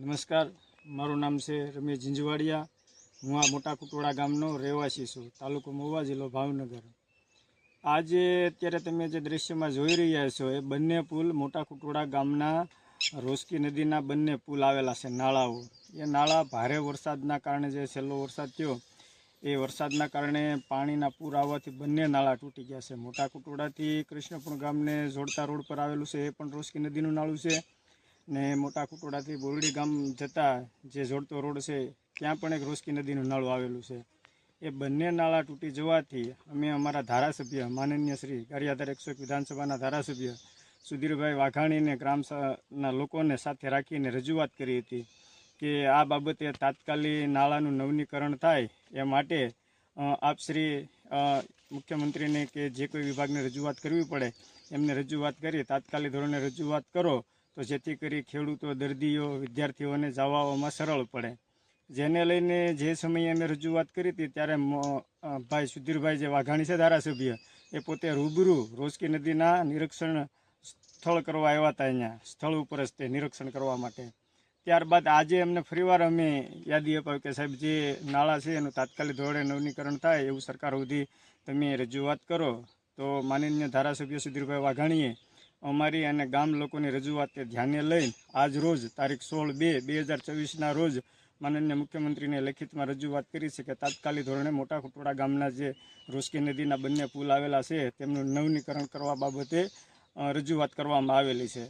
નમસ્કાર. મારું નામ છે રમેશ ઝીંઝવાડિયા. હું આ મોટા કુટોળા ગામનો રહેવાસી છું, તાલુકો મહુવા જિલ્લો ભાવનગર. આજે અત્યારે તમે જે દ્રશ્યમાં જોઈ રહ્યા છો, એ બંને પુલ મોટા કુટોળા ગામના રોસકી નદીના બંને પુલ આવેલા છે, નાળાઓ. એ નાળા ભારે વરસાદના કારણે જે છેલ્લો વરસાદ થયો, એ વરસાદના કારણે પાણીના પૂર આવવાથી બંને નાળા તૂટી ગયા છે. મોટા કુટોળાથી કૃષ્ણપુર ગામને જોડતા રોડ પર આવેલું છે, એ પણ રોસકી નદીનું નાળું છે. ને મોટા કુટોડાથી બોરડી ગામ જતા જે જોડતો રોડ છે, ત્યાં પણ એક રોસકી નદીનું નાળું આવેલું છે. એ બંને નાળા તૂટી જવાથી અમે અમારા ધારાસભ્ય માનનીય શ્રી ગારિયાધાર એકસો એક વિધાનસભાના ધારાસભ્ય સુધીરભાઈ વાઘાણીને ગ્રામના લોકોને સાથે રાખીને રજૂઆત કરી હતી કે આ બાબતે તાત્કાલિક નાળાનું નવનીકરણ થાય એ માટે આપ શ્રી મુખ્યમંત્રીને કે જે કોઈ વિભાગને રજૂઆત કરવી પડે એમને રજૂઆત કરી, તાત્કાલિક ધોરણે રજૂઆત કરો તો જેથી કરી ખેડૂતો, દર્દીઓ, વિદ્યાર્થીઓને જવામાં સરળ પડે. જેને લઈને જે સમયે અમે રજૂઆત કરી હતી, ત્યારે ભાઈ સુધીરભાઈ જે વાઘાણી છે ધારાસભ્ય, એ પોતે રૂબરૂ રોજકી નદીના નિરીક્ષણ સ્થળ કરવા આવ્યા હતા અહીંયા, સ્થળ ઉપર જ તે નિરીક્ષણ કરવા માટે. ત્યારબાદ આજે અમને ફરીવાર અમે યાદી અપાવી કે સાહેબ, જે નાળા છે એનું તાત્કાલિક ધોરણે નવીનીકરણ થાય એવું સરકાર સુધી તમે રજૂઆત કરો. તો માનનીય ધારાસભ્ય સુધીરભાઈ વાઘાણીએ અમારી અને ગામ લોકોની રજૂઆતને ધ્યાને લઈ આજ રોજ તારીખ સોળ બે બે હજાર ચોવીસના રોજ માનનીય મુખ્યમંત્રીને લેખિતમાં રજૂઆત કરી છે કે તાત્કાલિક ધોરણે મોટા ખોટોડા ગામના જે રોસકી નદીના બંને પુલ આવેલા છે તેમનું નવીનીકરણ કરવા બાબતે રજૂઆત કરવામાં આવેલી છે.